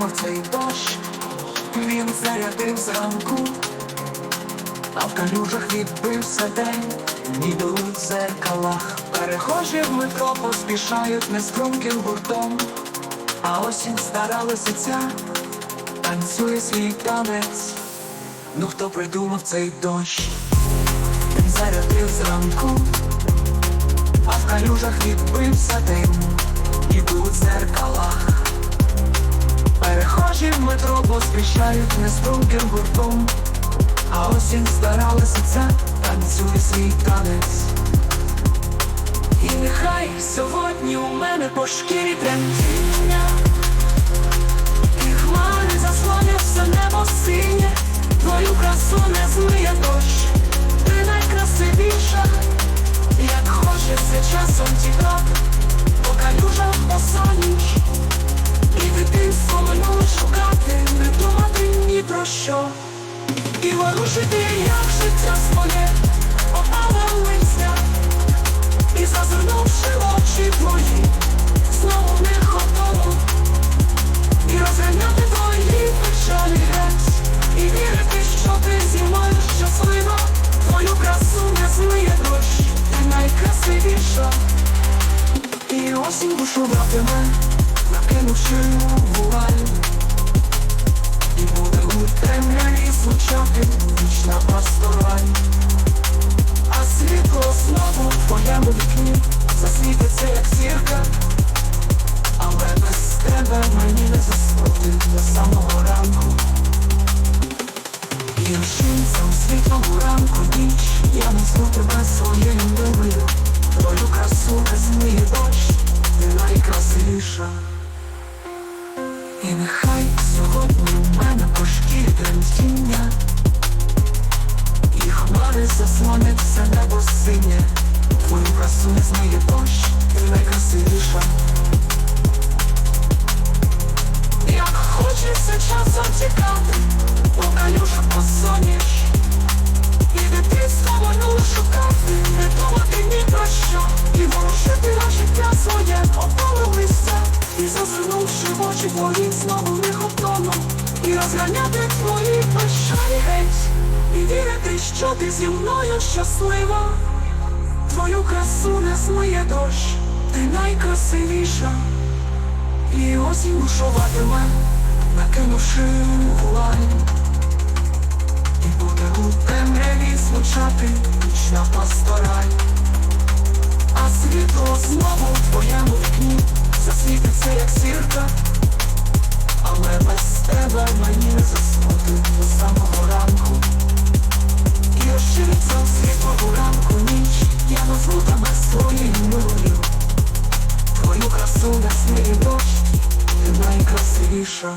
придумав цей дощ, він зарядив зранку, а в калюжах відбився день, ніби у дзеркалах. Перехожі в метро поспішають неструнким гуртом, а осінь стара лисиця танцює свій танець. Ну хто придумав цей дощ? Він зарядив зранку, а в калюжах відбився дим, ніби у дзеркалах. Метро поспішають неструнким гуртом, а осінь старалася ця, танцює свій танець. І нехай сьогодні у мене по шкірі тремтіння, ворушити, як життя своє, опала листя. І зазирнувши очі твої, знову не готово. І розганяти твої печалі І вірити, що ти зі мною Твою красу не змиє дощ, ти найкрасивіша. І осінь бушуватиме, накинувши вуаль І буде у темряві нічна пастораль а світло знову в твоєму вікні засвітиться, як зірка, але без тебе мені не заснути до самого ранку. І рушинця у ранку ніч, я назву тебе своєю милою, твою красу не змиє дощ, ти найкрасивіша. І нехай тремтіння. І хмари заслонять все небо синє. Не змиє дощ, Як хочеться часом тікати, по калюжах посоніш. І дитинство минуле шукати, не думати ні про що. І ворушити на життя своє опале листя І зазирнувши в очі твої знову І розганяти твої печалі геть І вірити, що ти зі мною щаслива. Твою красу не змиє дощ, ти найкрасивіша. І осінь бушуватиме, накинувши вуаль І буде у темряві звучати нічна пастораль. А світло знову в твоєму вікні засвітиться, як зірка. Але без тебе Назву своєю Твою красу на сміє дощ, ти найкрасивіша